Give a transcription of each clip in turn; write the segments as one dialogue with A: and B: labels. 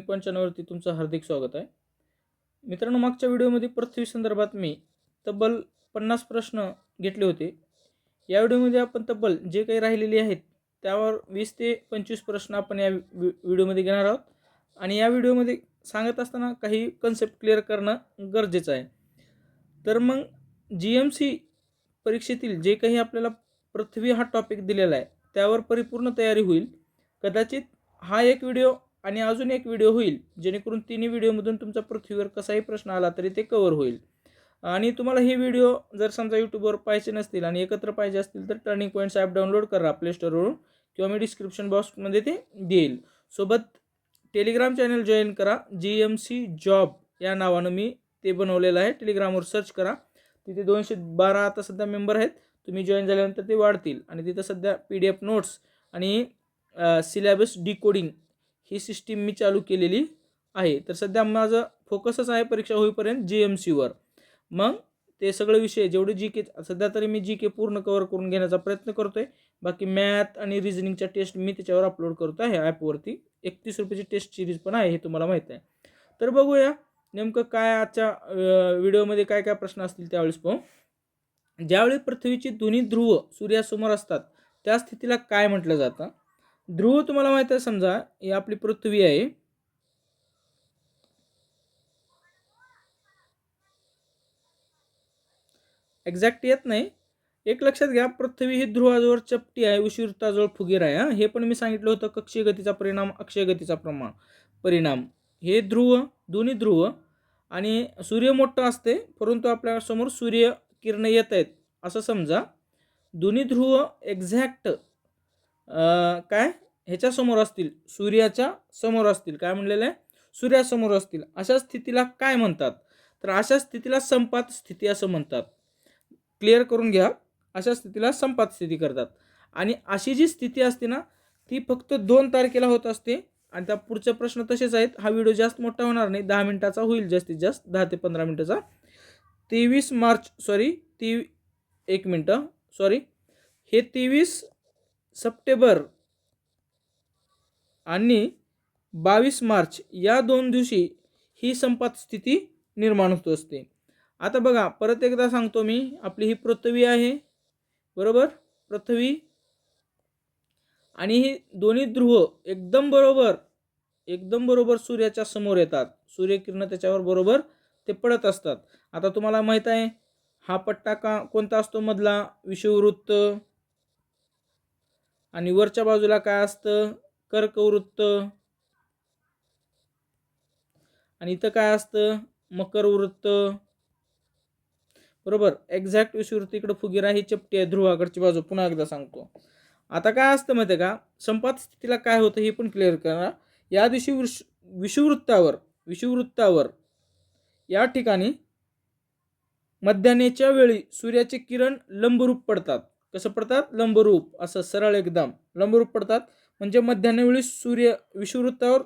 A: पंच्याण्णववरती तुमचं हार्दिक स्वागत आहे. मित्रांनो मागच्या व्हिडिओमध्ये पृथ्वी संदर्भात मी तब्बल पन्नास प्रश्न घेतले होते. या व्हिडिओमध्ये आपण तब्बल जे काही राहिलेले आहेत त्यावर वीस ते पंचवीस प्रश्न आपण या व्हि- व्हिडिओमध्ये घेणार आहोत. आणि या व्हिडिओमध्ये सांगत असताना काही कन्सेप्ट क्लिअर करणं गरजेचं आहे. तर मग जी एम सी परीक्षेतील जे काही आपल्याला पृथ्वी हा टॉपिक दिलेला आहे त्यावर परिपूर्ण तयारी होईल. कदाचित हा एक व्हिडिओ आणि अजून एक व्हिडिओ होईल जेणेकरून तिन्ही व्हिडिओमधून तुमचा पृथ्वीवर कसाही प्रश्न आला तरी ते कवर होईल. आणि तुम्हाला हे व्हिडिओ जर समजा यूट्यूबवर पाहिजे नसतील आणि एकत्र पाहिजे असतील तर turning points app download play play स्टोरवरून किंवा मी डिस्क्रिप्शन बॉक्समध्ये ते देईल. सोबत टेलिग्राम चॅनल जॉईन करा जी एम सी जॉब या नावानं मी ते बनवलेलं आहे. टेलिग्रामवर सर्च करा. तिथे दोनशे बारा आता सध्या मेंबर आहेत. तुम्ही जॉईन झाल्यानंतर ते वाढतील. आणि तिथं सध्या पी डी एफ नोट्स आणि सिलेबस डिकोडिंग ही सिस्टीम मी चालू केलेली आहे. तर सध्या माझं फोकसच आहे परीक्षा होईपर्यंत जी एम सीवर मग ते सगळे विषय जेवढे जी के सध्या तरी मी जी के पूर्ण कवर करून घेण्याचा प्रयत्न करतो आहे बाकी मॅथ आणि रिझनिंगच्या टेस्ट मी त्याच्यावर अपलोड करतो आहे ॲपवरती एकतीस रुपयाची टेस्ट सिरीज पण आहे हे तुम्हाला माहीत आहे. तर बघूया नेमकं काय आजच्या व्हिडिओमध्ये काय काय प्रश्न असतील त्यावेळेस पाहू. ज्यावेळी पृथ्वीची दोन्ही ध्रुव सूर्यासमोर असतात त्या स्थितीला काय म्हटलं जातं? ध्रुव तुम्हाला माहीत आहे समजा ही आपली पृथ्वी आहे. एक्झॅक्ट येत नाही. एक लक्षात घ्या पृथ्वी ही ध्रुवाजवळ चपटी आहे उशीरताजवळ फुगीर आहे हां. हे पण मी सांगितलं होतं कक्षीय गतीचा परिणाम अक्षय गतीचा प्रमाण परिणाम. हे ध्रुव दोन्ही ध्रुव आणि सूर्य मोठं असते परंतु आपल्यासमोर सूर्य किरण येत आहेत. असं समजा दोन्ही ध्रुव एक्झॅक्ट काय? ह्याच्या समोर असतील. सूर्याच्या समोर असतील. काय म्हणलेलं आहे? सूर्यासमोर असतील. अशा स्थितीला काय म्हणतात? तर अशा स्थितीला संपात स्थिती असं म्हणतात. क्लिअर करून घ्या. अशा स्थितीला संपात स्थिती करतात. आणि अशी जी स्थिती असते ना ती फक्त दोन तारखेला होत असते. आणि त्या पुढचे प्रश्न तसेच आहेत. हा व्हिडिओ जास्त मोठा होणार नाही. दहा मिनिटाचा होईल जास्तीत जास्त. दहा ते पंधरा मिनिटाचा. तेवीस मार्च सॉरी ती एक मिनटं सॉरी हे तेवीस सप्टेंबर आणि बावीस मार्च या दोन दिवशी ही संपात स्थिती निर्माण होत असते. आता बघा परत एकदा सांगतो मी आपली ही पृथ्वी आहे बरोबर? पृथ्वी आणि ही दोन्ही ध्रुव एकदम बरोबर एकदम बरोबर सूर्याच्या समोर येतात. सूर्यकिरण त्याच्यावर बरोबर ते पडत असतात. आता तुम्हाला माहीत आहे हा पट्टा का कोणता असतो मधला? विषुववृत्त आणि वरच्या बाजूला काय असतं? कर्कवृत्त. आणि इथं काय असतं? मकर वृत्त बरोबर? एक्झॅक्ट विषुवृत्ती इकडं फुगीरा ही चपटी आहे ध्रुवाकडची बाजू. पुन्हा एकदा सांगतो. आता काय असतं माहिती आहे का? संपात स्थितीला काय होतं हे पण क्लिअर करा. या दिवशी विष विषुवृत्तावर विषुवृत्तावर या ठिकाणी मध्यान्हेच्या वेळी सूर्याचे किरण लंबरूप पडतात. कसं पडतात? लंबरूप असं सरळ एकदम. लंबरूप पडतात म्हणजे मध्यान्हवेळी सूर्य विषुवृत्तावर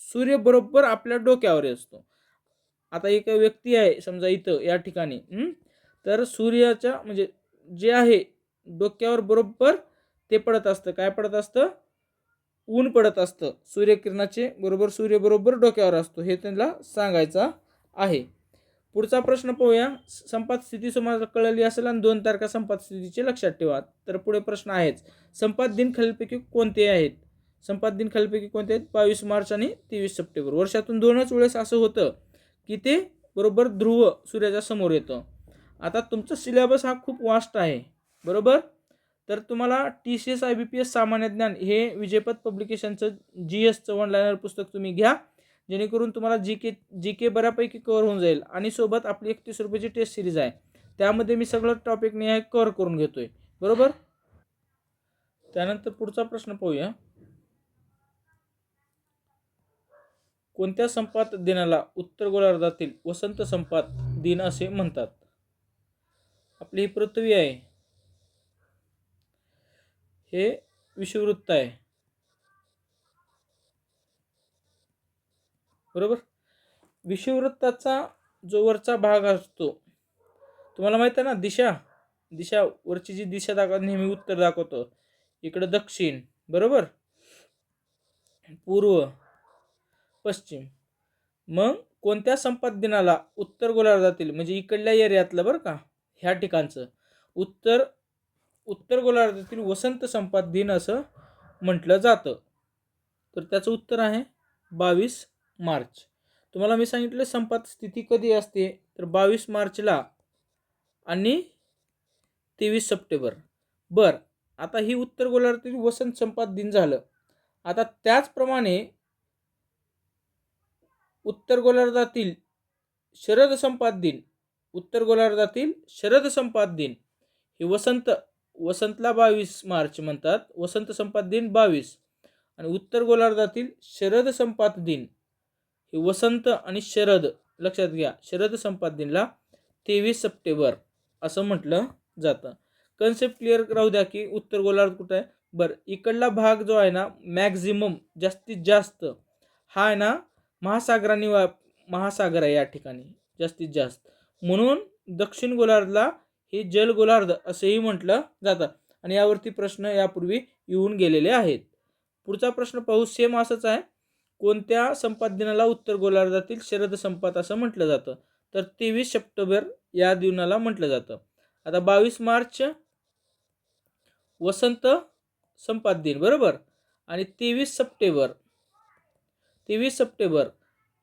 A: सूर्य बरोबर आपल्या डोक्यावर असतो. आता एक व्यक्ती आहे समजा इथं या ठिकाणी. तर सूर्याच्या म्हणजे जे आहे डोक्यावर बरोबर ते पडत असतं. काय पडत असतं? ऊन पडत असतं. सूर्यकिरणाचे बरोबर सूर्य बरोबर डोक्यावर असतो. हे त्यांना सांगायचं आहे. पुढचा प्रश्न पाहूया. संपात स्थिती तुम्हाला कळली असेल आणि दोन तारखा संपात स्थितीचे लक्षात ठेवा. तर पुढे प्रश्न आहेच. संपात दिन खालीलपैकी कोणते आहेत? संपात दिन खालीलपैकी कोणते आहेत? बावीस मार्च आणि तेवीस सप्टेंबर. वर्षातून दोनच वेळेस असं होतं की ते बरोबर ध्रुव सूर्याच्या समोर येतं. आता तुमचा सिलेबस हा खूप वास्ट आहे. बरोबर? तर तुम्हाला T C S I B P S सामान्य ज्ञान हे विजयपथ पब्लिकेशनचं जी एसचं वन लायनर पुस्तक तुम्ही घ्या. जेणेकरून तुम्हाला जी के जी के बऱ्यापैकी कवर होऊन जाईल आणि सोबत आपली एकतीस रुपयाची टेस्ट सिरीज आहे. त्यामध्ये मी सगळं टॉपिक निहाय कवर करून घेतो आहे बरोबर? त्यानंतर पुढचा प्रश्न पाहूया. कोणत्या संपात दिनाला उत्तर गोलार्धातील वसंत संपात दिन असे म्हणतात? आपली ही पृथ्वी आहे. हे विषुववृत्त आहे. बरोबर? विषुववृत्ताचा जो वरचा भाग असतो तुम्हाला माहीत आहे ना दिशा? दिशा वरची जी दिशा दाखवत नेहमी उत्तर दाखवतो. इकडं दक्षिण बरोबर? पूर्व पश्चिम. मग कोणत्या संपात दिनाला उत्तर गोलार्धातील म्हणजे इकडल्या एरियातलं बरं का ह्या ठिकाणचं उत्तर उत्तर गोलार्धातील वसंत संपात दिन असं म्हटलं जातं. तर त्याचं उत्तर आहे बावीस मार्च. तुम्हाला मी सांगितलं संपात स्थिती कधी असते? तर बावीस मार्चला आणि तेवीस सप्टेंबर. बर आता ही उत्तर गोलार्धातील वसंत संपात दिन झालं. आता त्याचप्रमाणे उत्तर गोलार्धातील शरद संपात दिन उत्तर गोलार्धातील शरद संपात दिन हे वसंत वसंतला बावीस मार्च म्हणतात. वसंत संपात दिन बावीस आणि उत्तर गोलार्धातील शरद संपात दिन वसंत आणि शरद लक्षात घ्या शरद संपादनेला तेवीस सप्टेंबर असं म्हटलं जातं. कन्सेप्ट क्लिअर राहू द्या की उत्तर गोलार्ध कुठं आहे? बरं इकडला भाग जो आहे ना मॅक्झिमम जास्तीत जास्त हा आहे ना महासागराने वा महासागर आहे या ठिकाणी जास्तीत जास्त. म्हणून दक्षिण गोलार्धला हे जल गोलार्ध असंही म्हटलं जातं. आणि यावरती प्रश्न यापूर्वी येऊन गेलेले आहेत. पुढचा प्रश्न पाहू सेम असंच आहे. कोणत्या संपाददिनाला उत्तर गोलार्धातील शरद संपात असं म्हटलं जातं. तर तेवीस सप्टेंबर या दिनाला म्हटलं जातं. आता बावीस मार्च वसंत संपात दिन बरोबर? आणि तेवीस सप्टेंबर तेवीस सप्टेंबर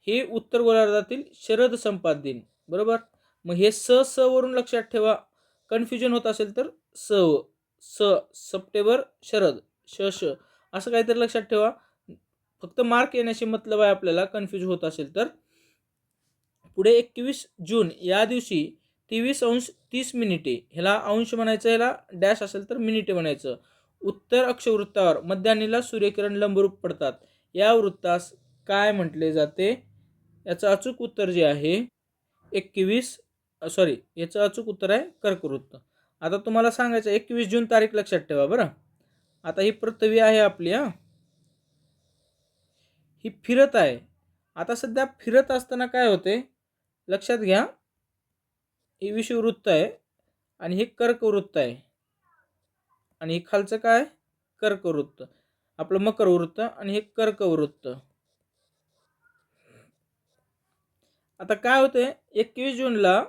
A: हे उत्तर गोलार्धातील शरद संपात दिन बरोबर? मग हे स स वरून लक्षात ठेवा. कन्फ्युजन होत असेल तर स स सप्टेंबर शरद श श असं काहीतरी लक्षात ठेवा. फक्त मार्क येण्याशी मतलब आहे आपल्याला कन्फ्यूज होत असेल तर. पुढे एकवीस जून या दिवशी तेवीस अंश तीस मिनिटे ह्याला अंश म्हणायचं ह्याला डॅश असेल तर मिनिटे म्हणायचं. उत्तर अक्षवृत्तावर मध्यान्हीला सूर्यकिरण लंबरूप पडतात. या वृत्तास काय म्हटले जाते? याचं अचूक उत्तर जे आहे एकवीस सॉरी याचं अचूक उत्तर आहे कर्कवृत्त. आता तुम्हाला सांगायचं एकवीस जून तारीख लक्षात ठेवा बरं. आता ही पृथ्वी आहे आपली हां. ही फिरत आहे. आता सध्या फिरत असताना काय होते? लक्षात घ्या. ही विषुववृत्त आहे आणि हे कर्कवृत्त आहे. आणि हे खालचं काय? कर्कवृत्त. आपलं मकरवृत्त आणि हे कर्कवृत्त. आता काय होते? एकवीस जूनला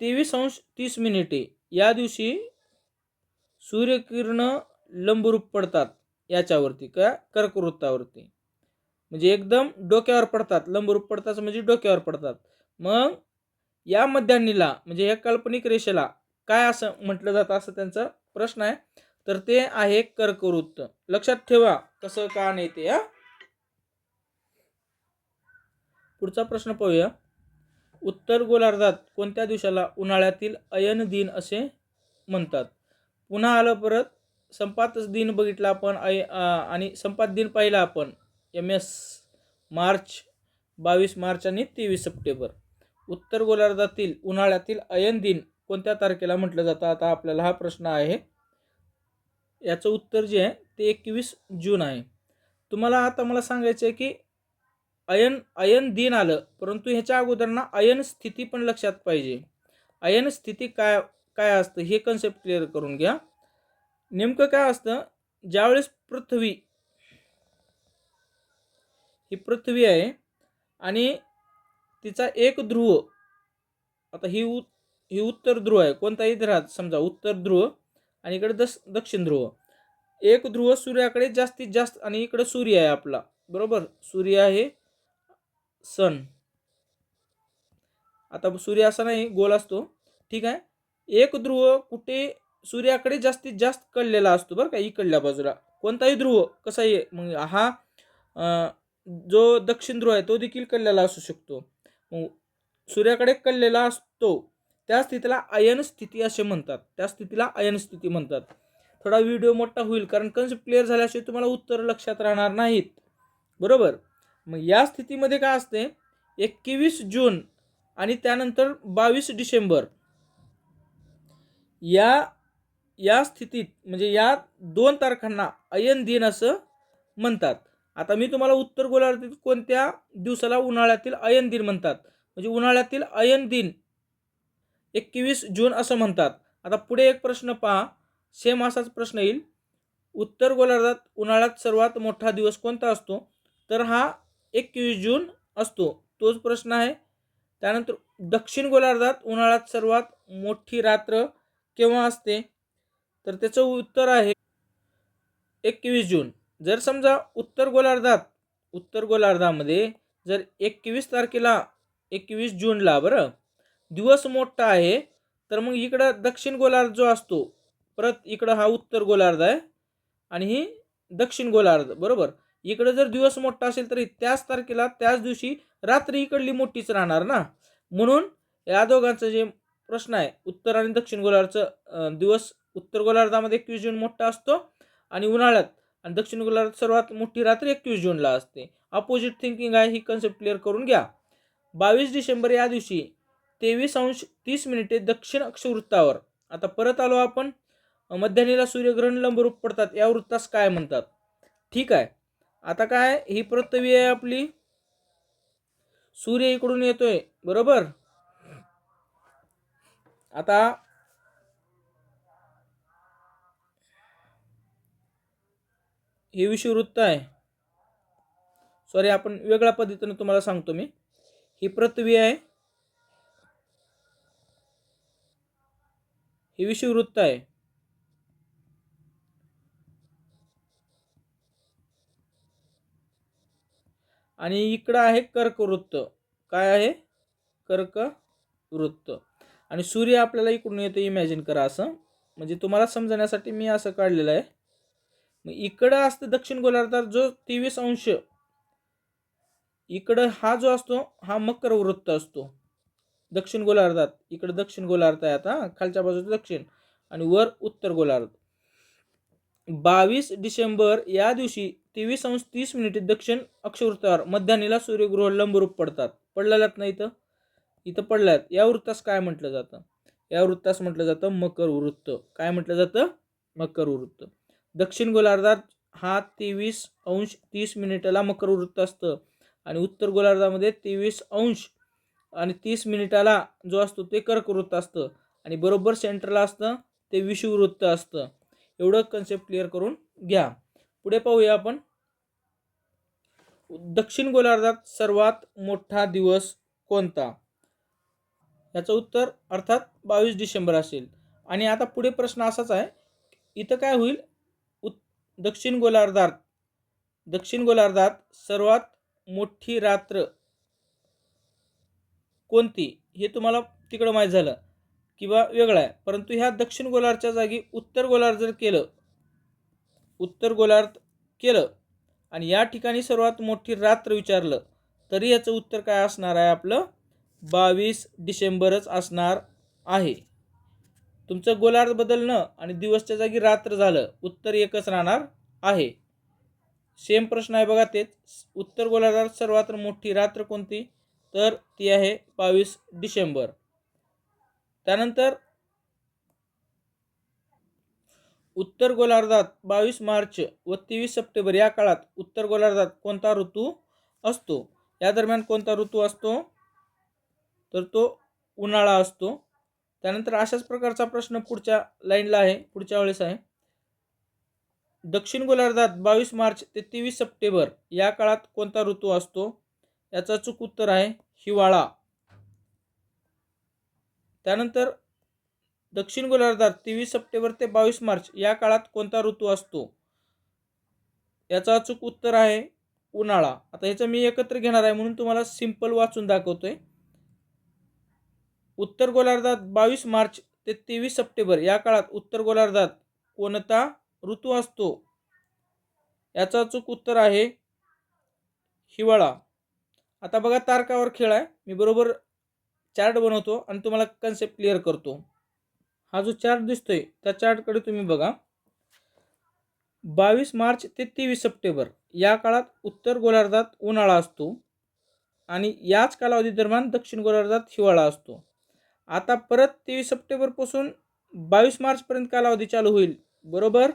A: तेवीस अंश तीस मिनिटे या दिवशी सूर्यकिरण लंबरूप पडतात याच्यावरती काय कर्कवृत्तावरती. म्हणजे एकदम डोक्यावर पडतात लंबरूप पडतात म्हणजे डोक्यावर पडतात. मग या मध्यान्नीला म्हणजे या काल्पनिक रेषेला काय असं म्हटलं जातं असं त्यांचा प्रश्न आहे. तर ते आहे कर्कवृत्त. लक्षात ठेवा कसं का नाही ते या पुढचा प्रश्न पाहूया. उत्तर गोलार्धात कोणत्या दिवसाला उन्हाळ्यातील अयन दिन असे म्हणतात? पुन्हा आलं परत. संपात दिन बघितला आपण अय आणि संपात दिन पाहिला आपण. एम एस मार्च बावीस मार्च आणि तेवीस सप्टेंबर. उत्तर गोलार्धातील उन्हाळ्यातील अयन दिन कोणत्या तारखेला म्हटलं जातं? आता आपल्याला हा प्रश्न आहे. याचं उत्तर जे आहे ते एकवीस जून आहे. तुम्हाला आता मला सांगायचं आहे की अयन अयन दिन आलं परंतु ह्याच्या अगोदर ना अयन स्थिती पण लक्षात पाहिजे. अयन स्थिती काय काय असतं हे कन्सेप्ट क्लिअर करून घ्या. नेमकं काय असतं? ज्यावेळेस पृथ्वी ही पृथ्वी आहे आणि तिचा एक ध्रुव आता ही उ ही उत्तर ध्रुव आहे कोणताही राहत समजा उत्तर ध्रुव आणि इकडे दस दक्षिण ध्रुव. एक ध्रुव सूर्याकडे जास्तीत जास्त आणि इकडे सूर्य आहे आपला बरोबर? सूर्य आहे सन. आता सूर्य असा नाही गोल असतो. ठीक आहे? एक ध्रुव कुठे सूर्याकडे जास्तीत जास्त कळलेला असतो बरं का इकडल्या बाजूला. कोणताही ध्रुव कसा आहे मग हा जो दक्षिण ध्रुव आहे तो देखील कळलेला असू शकतो. मग सूर्याकडे कळलेला असतो. त्या स्थितीला अयन स्थिती असे म्हणतात. त्या स्थितीला अयन स्थिती म्हणतात. थोडा व्हिडिओ मोठा होईल कारण कन्सेप्ट क्लिअर झाल्याशिवाय तुम्हाला उत्तर लक्षात राहणार नाहीत. बरोबर? मग या स्थितीमध्ये काय असते? एकवीस जून आणि त्यानंतर बावीस डिसेंबर. या या स्थितीत म्हणजे या दोन तारखांना अयन दिन असं म्हणतात. आता मी तुम्हाला उत्तर गोलार्धातील कोणत्या दिवसाला उन्हाळ्यातील अयन दिन म्हणतात? म्हणजे उन्हाळ्यातील अयन दिन एकवीस जून असं म्हणतात. आता पुढे एक प्रश्न पहा. सेम असाच प्रश्न येईल. उत्तर गोलार्धात उन्हाळ्यात सर्वात मोठा दिवस कोणता असतो? तर हा एकवीस जून असतो. तोच प्रश्न आहे. त्यानंतर दक्षिण गोलार्धात उन्हाळ्यात सर्वात मोठी रात्र केव्हा असते? तर त्याचं उत्तर आहे एकवीस जून. जर समजा उत्तर गोलार्धात उत्तर गोलार्धामध्ये जर एकवीस तारखेला एकवीस जूनला बरं दिवस मोठा आहे तर मग इकडं दक्षिण गोलार्ध जो असतो परत इकडं हा उत्तर गोलार्ध आहे आणि ही दक्षिण गोलार्ध बरोबर? इकडं जर दिवस मोठा असेल तरी त्याच तारखेला त्याच दिवशी रात्री इकडली मोठीच राहणार ना? म्हणून या दोघांचं जे प्रश्न आहे उत्तर आणि दक्षिण गोलार्धचं दिवस उत्तर गोलार्धामध्ये एकवीस जून मोठा असतो आणि उन्हाळ्यात आणि दक्षिण गोलार्धात सर्वात मोठी रात्र एकवीस जूनला असते. अपोजिट थिंकिंग आहे ही कन्सेप्ट क्लिअर करून घ्या. बावीस डिसेंबर या दिवशी तेवीस अंश तीस मिनिटे दक्षिण अक्षवृत्तावर. आता परत आलो आपण. मध्यानीला सूर्यग्रहण लंबरूप पडतात. या वृत्तास काय म्हणतात? ठीक आहे. आता काय ही पृथ्वी आहे आपली. सूर्य इकडून येतोय. बरोबर? आता हे विषुववृत्त आहे. सॉरी आपण वेगळ्या पद्धतीने तुम्हाला सांगतो मी. ही पृथ्वी आहे. हे विषुववृत्त आहे. आणि इकडं आहे कर्कवृत्त. काय आहे? कर्क वृत्त आणि सूर्य आपल्याला इकडून येतो इमॅजिन करा असं. म्हणजे तुम्हाला समजण्यासाठी मी असं काढलेलं आहे. मग इकडं असतं दक्षिण गोलार्धात जो तेवीस अंश. इकडं हा जो असतो हा मकर वृत्त असतो. दक्षिण गोलार्धात. इकडं दक्षिण गोलार्ध आहे आता खालच्या बाजूचं दक्षिण. आणि वर उत्तर गोलार्ध. बावीस डिसेंबर या दिवशी तेवीस अंश तीस मिनिटे दक्षिण अक्षवृत्तावर मध्यान्हीला सूर्यगृह लंबरूप पडतात. पडलेल्यात ना इथं? इथं पडल्यात. या वृत्तास काय म्हटलं जातं? या वृत्तास म्हटलं जातं मकर वृत्त. काय म्हटलं जातं? मकर वृत्त. दक्षिण गोलार्धात हा तेवीस अंश तीस मिनिटाला मकर वृत्त असतं. आणि उत्तर गोलार्धामध्ये तेवीस अंश आणि तीस मिनिटाला जो असतो ते कर्कवृत्त असतं. आणि बरोबर सेंटरला असतं ते विषुववृत्त असतं. एवढं कन्सेप्ट क्लिअर करून घ्या. पुढे पाहूया आपण. दक्षिण गोलार्धात सर्वात मोठा दिवस कोणता? याचं उत्तर अर्थात बावीस डिसेंबर असेल. आणि आता पुढे प्रश्न असाच आहे. इथं काय होईल? दक्षिण गोलार्धात दक्षिण गोलार्धात सर्वात मोठी रात्र कोणती? हे तुम्हाला तिकडं माहीत झालं किंवा वेगळं आहे. परंतु ह्या दक्षिण गोलार्धच्या जागी उत्तर गोलार्ध जर केलं उत्तर गोलार्ध केलं आणि या ठिकाणी सर्वात मोठी रात्र विचारलं तरी याचं उत्तर काय असणार आहे? आपलं बावीस डिसेंबरच असणार आहे. तुमचं गोलार्ध बदलणं आणि दिवसच्या जागी रात्र झालं उत्तर एकच राहणार आहे. सेम प्रश्न आहे बघा तेच. उत्तर गोलार्धात सर्वात मोठी रात्र कोणती? तर ती आहे बावीस डिसेंबर. त्यानंतर उत्तर गोलार्धात बावीस मार्च व तेवीस सप्टेंबर या काळात उत्तर गोलार्धात कोणता ऋतू असतो? या दरम्यान कोणता ऋतू असतो? तर तो उन्हाळा असतो. त्यानंतर अशाच प्रकारचा प्रश्न पुढच्या लाईनला आहे पुढच्या वेळेस आहे. दक्षिण गोलार्धात बावीस मार्च ते तेवीस सप्टेंबर या काळात कोणता ऋतू असतो? याचं चूक उत्तर आहे हिवाळा. त्यानंतर दक्षिण गोलार्धात तेवीस सप्टेंबर ते बावीस मार्च या काळात कोणता ऋतू असतो? याचं अचूक उत्तर आहे उन्हाळा. आता ह्याचं मी एकत्र घेणार आहे म्हणून तुम्हाला सिंपल वाचून दाखवतोय. उत्तर गोलार्धात बावीस मार्च ते तेवीस सप्टेंबर या काळात उत्तर गोलार्धात कोणता ऋतू असतो? याचं अचूक उत्तर आहे हिवाळा. आता बघा तारकावर खेळ आहे. मी बरोबर चार्ट बनवतो आणि तुम्हाला कन्सेप्ट क्लिअर करतो. हा जो चार्ट दिसतोय त्या चार्टकडे तुम्ही बघा. बावीस मार्च ते तेवीस सप्टेंबर या काळात उत्तर गोलार्धात उन्हाळा असतो आणि याच कालावधी दरम्यान दक्षिण गोलार्धात हिवाळा असतो. आता परत तेवीस सप्टेंबरपासून बावीस मार्चपर्यंत कालावधी चालू होईल. बरोबर?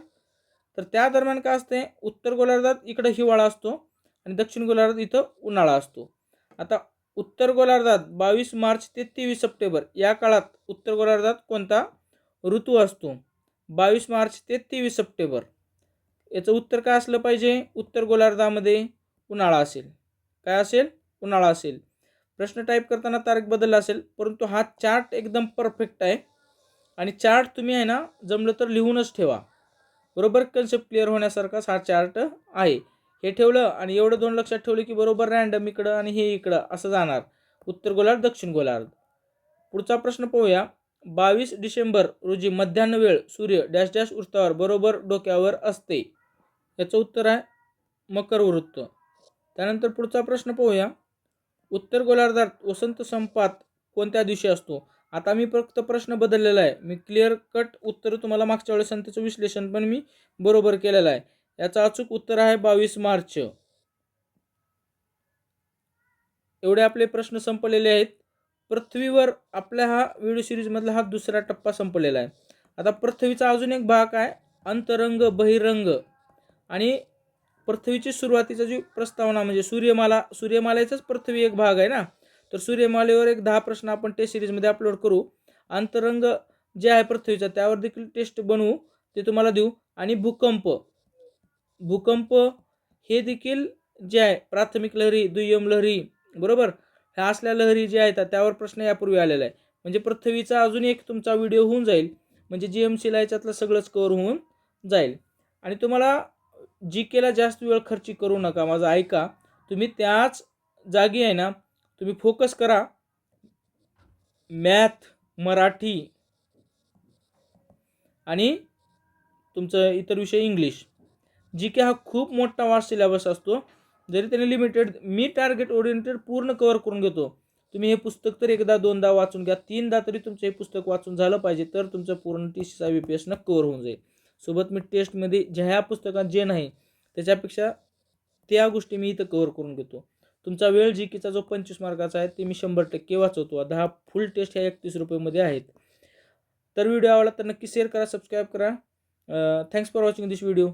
A: तर त्या दरम्यान काय असते उत्तर गोलार्धात इकडं हिवाळा असतो आणि दक्षिण गोलार्धात इथं उन्हाळा असतो. आता उत्तर गोलार्धात बावीस मार्च ते तेवीस सप्टेंबर या काळात उत्तर गोलार्धात कोणता ऋतू असतो? बावीस मार्च ते तेवीस सप्टेंबर. याचं उत्तर काय असलं पाहिजे? उत्तर गोलार्धामध्ये उन्हाळा असेल. काय असेल? उन्हाळा असेल. प्रश्न टाईप करताना तारीख बदलला असेल परंतु हा चार्ट एकदम परफेक्ट आहे. आणि चार्ट तुम्ही आहे ना जमलं तर लिहूनच ठेवा. बरोबर कन्सेप्ट क्लिअर होण्यासारखाच हा चार्ट आहे. हे ठेवलं आणि एवढं दोन लक्षात ठेवलं की बरोबर रँडम इकडं आणि हे इकडं असं जाणार. उत्तर गोलार्ध दक्षिण गोलार्ध. पुढचा प्रश्न पाहूया. बावीस डिसेंबर रोजी मध्यान्ह वेळ सूर्य डॅश डॅश वृत्तावर बरोबर डोक्यावर असते. याचं उत्तर आहे मकर वृत्त. त्यानंतर पुढचा प्रश्न पाहूया. उत्तर गोलार्धात वसंत संपात कोणत्या दिवशी असतो? आता मी फक्त प्रश्न बदललेला आहे. मी क्लिअर कट उत्तर तुम्हाला मागच्या वेळेस आणि त्याचं विश्लेषण पण मी बरोबर केलेलं आहे. याचं अचूक उत्तर आहे बावीस मार्च. एवढे आपले प्रश्न संपलेले आहेत. पृथ्वीवर आपल्या हा व्हिडिओ सिरीजमधला हा दुसरा टप्पा संपलेला आहे. आता पृथ्वीचा अजून एक भाग आहे अंतरंग बहिरंग. आणि पृथ्वीची सुरुवातीचा जी प्रस्तावना म्हणजे सूर्यमाला सूर्यमालेचाच पृथ्वी एक भाग आहे ना? तर सूर्यमालेवर एक दहा प्रश्न आपण टेस्ट सिरीजमध्ये अपलोड करू. अंतरंग जे आहे पृथ्वीचा त्यावर देखील टेस्ट बनवू. ते तुम्हाला देऊ. आणि भूकंप. भूकंप हे देखील जे आहे प्राथमिक लहरी दुय्यम लहरी बरोबर? ह्या असल्या लहरी ज्या आहेत त्यावर प्रश्न यापूर्वी आलेला आहे. म्हणजे पृथ्वीचा अजून एक तुमचा व्हिडिओ होऊन जाईल. म्हणजे जी एम सीला याच्यातलं सगळंच कवर होऊन जाईल. आणि तुम्हाला जी केला जास्त वेळ खर्ची करू नका माझं ऐका. तुम्ही त्याच जागी आहे ना तुम्ही फोकस करा. मॅथ मराठी आणि तुमचं इतर विषय इंग्लिश जी के हा खूप मोठा वास्ट सिलेबस असतो. जरी त्याने लिमिटेड मी टार्गेट ओरिएंटेड पूर्ण कवर करून घेतो. तुम्ही हे पुस्तक तर एकदा दोनदा वाचून घ्या. तीनदा तरी तुमचं हे पुस्तक वाचून झालं पाहिजे तर तुमचं पूर्ण टी सीचा बी पी एसनं कवर होऊन जाईल. सोबत मी टेस्टमध्ये ज्या ह्या पुस्तकात जे नाही त्याच्यापेक्षा त्या गोष्टी मी इथं कवर करून घेतो. तुमचा वेळ जी कीचा जो पंचवीस मार्काचा आहे ते मी शंभर टक्के वाचवतो. दहा फुल टेस्ट ह्या एकतीस रुपयेमध्ये आहेत. तर व्हिडिओ आवडला तर नक्की शेअर करा सबस्क्राईब करा. Thanks for watching this video